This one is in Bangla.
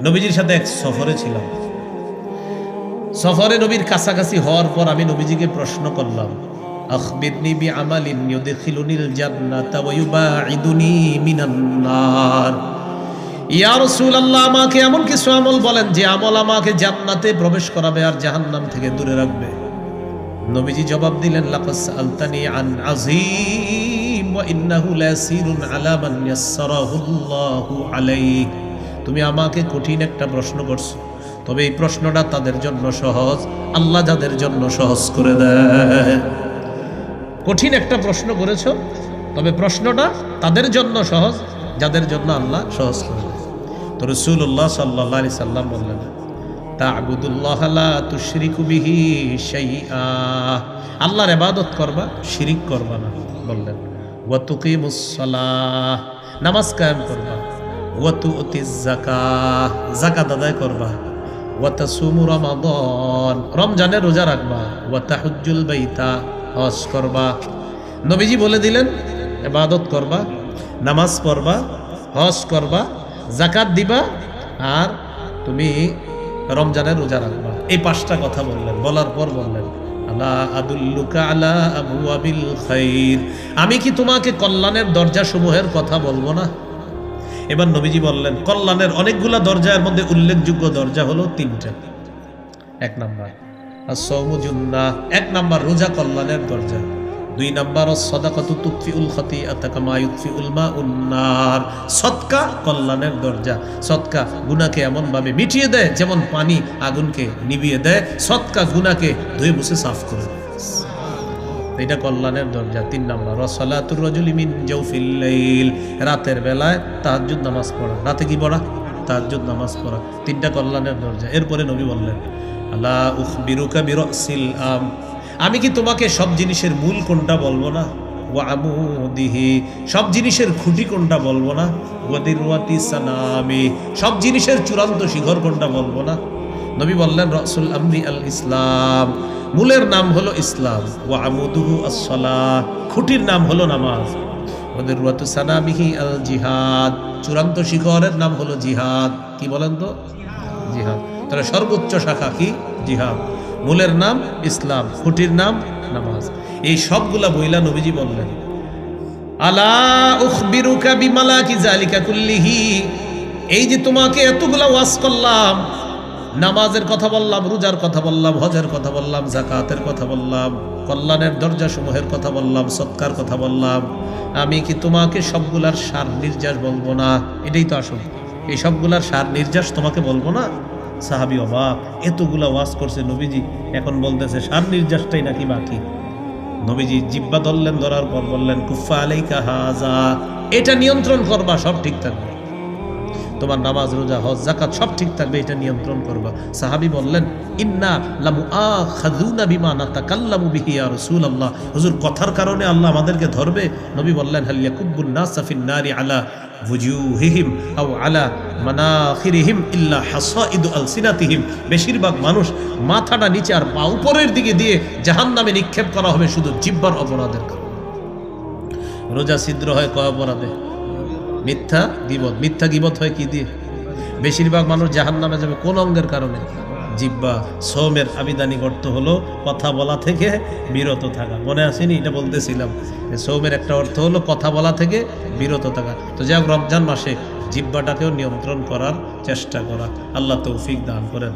নবীজির সাথে এক সফরে ছিলাম। সফরে নবীর কাছাকাছি হওয়ার পর আমি নবীজিকে প্রশ্ন করলাম আমাকে এমন কিছু আমল বলেন যে আমল আমাকে জান্নাতে প্রবেশ করাবে আর জাহান্নাম থেকে দূরে রাখবে। নবীজি জবাব দিলেন লাকাস আলতানি তুমি আমাকে কঠিন একটা প্রশ্ন করছ। তবে এই প্রশ্নটা তাদের জন্য সহজ, আল্লাহ যাদের জন্য সহজ করে দেয়। কঠিন একটা প্রশ্ন করেছ, তবে প্রশ্নটা তাদের জন্য সহজ, যাদের জন্য আল্লাহ সহজ করে তো রসুল্লাহ সাল্লাহ সাল্লাম বললেন বিহি শাইআ। আল্লাহর ইবাদত করবা, শিরিক করবা না, বললেন। নামাজ কায়েম করবা। ওয়া তুতিজ যাকাহ, যাকাত আদায় করবা। ওয়া তাসুমু রমাদান রমজানের রোজা রাখবা। ওয়া তাহুজ্জুল বাইতা, হজ করবা। নবীজি বলে দিলেন, ইবাদত করবা, নামাজ পড়বা, হজ করবা জাকাত দিবা, আর তুমি রমজানের রোজা রাখবা। এই পাঁচটা কথা বললেন, বলার পর বললেন আমি কি তোমাকে কল্যাণের দরজা সমূহের কথা বলব না? এবার নবীজি বললেন, কল্যাণের অনেকগুলা দরজার মধ্যে উল্লেখযোগ্য দরজা হলো তিনটা। এক নাম্বার আর এক নাম্বার, রোজা কল্যাণের দরজা। দুই নাম্বার সদাকতু তুৎফি উল খতি আতাকামা ইউৎফি উলমা উন্নার সৎকা কল্যাণের দরজা। সৎকা গুনাকে এমন ভাবে মিটিয়ে দেয় যেমন পানি আগুনকে নিবিয়ে দেয়। সৎকা গুনাকে ধুয়ে বসে সাফ করে দেয়। এটা কল্যাণের দরজা, তিন নাম্বার। রসলাতুর রজুলি মিন জৌফিল রাতের বেলায় তাহাজ্জুদ নামাজ পড়া। রাতে কি পড়া? তাহাজ্জুদ নামাজ পড়া। তিনটা কল্যাণের দরজা। এরপরে নবী বললেন আল্লাহ উখবিরুকা বিরসিল আম। আমি কি তোমাকে সব জিনিসের মূল কোনটা বলব না? ওয়া আমুদিহি। সব জিনিসের খুঁটি কোনটা বলব না? ওয়াদিরওয়াতি সানামি। সব জিনিসের চূড়ান্ত শিখর কোনটা বলব না? নবী বললেন, রসুল আমরি আল ইসলাম মূলের নাম হলো ইসলাম। ওয়া আমুদুহু আসসালাহ। খুঁটির নাম হলো নামাজ। ওদের রুয়াতু সানামিহি আল জিহাদ চূড়ান্ত শিখরের নাম হলো জিহাদ। কি বলেন তো? জিহাদ। তাহলে সর্বোচ্চ শাখা কি? জিহাদ। মূলের নাম ইসলাম। খুঁটির নাম নামাজ। এই সবগুলা বইলা নবীজি বললেন, আলা উখবিরুকা বিমালাকি জালিকা কুল্লিহি। এই যে তোমাকে এতগুলা ওয়াজ করলাম নামাজের কথা বললাম, রোজার কথা বললাম, হজের কথা বললাম জাকাতের কথা বললাম, কল্যাণের দরজা সমূহের কথা বললাম, সৎকার কথা বললাম। আমি কি তোমাকে সবগুলার সার নির্যাস বলব না? এটাই তো আসল। এই সবগুলার সার নির্যাস তোমাকে বলব না? সাহাবি অবাক, এতগুলা ওয়াজ করছে নবীজি, এখন বলতেছে, সার নির্যাসটাই নাকি বাকি? নবীজি জিব্বা ধরলেন, ধরার পর বললেন কুফা আলাইকা হাজা এটা নিয়ন্ত্রণ করবা, সব ঠিক থাকবে। তোমার নামাজ, রোজা, হজ জাকাত সব ঠিক থাকবে, এটা নিয়ন্ত্রণ করবা। সাহাবি বললেন, ইন্না লামু আখাযুনা বিমা নাতাকাল্লামু বিহি ইয়া রাসূলুল্লাহ। হুজুর, কথার কারণে আল্লাহ আমাদেরকে ধরবে। নবী বললেন, হাল ইয়াকুব্বুন নাসা ফিন নারি আলা ওয়ুজুহিহিম আও আলা মানাখিরিহিম ইল্লা হাসাইদু আলসিনাতিহিম। বেশিরভাগ মানুষ মাথাটা নিচে আর পা উপরের দিকে দিয়ে জাহান্নামে নিক্ষেপ করা হবে শুধু জিব্বার অপরাধের কারণে। রোজা ছিদ্র হয় কয় অপরাধে? মিথ্যা গিবত। মিথ্যা গিবত হয় কি দিয়ে? বেশিরভাগ মানুষ জাহান নামে যাবে কোন অঙ্গের কারণে? জিব্বা, সৌমের আবিদানি অর্থ হলো কথা বলা থেকে বিরত থাকা। মনে আসেনি? এটা বলতেছিলাম। সোমের একটা অর্থ হলো কথা বলা থেকে বিরত থাকা। তো যাই হোক, রমজান মাসে জিব্বাটাকেও নিয়ন্ত্রণ করার চেষ্টা করা। আল্লাহ তৌফিক দান করেন।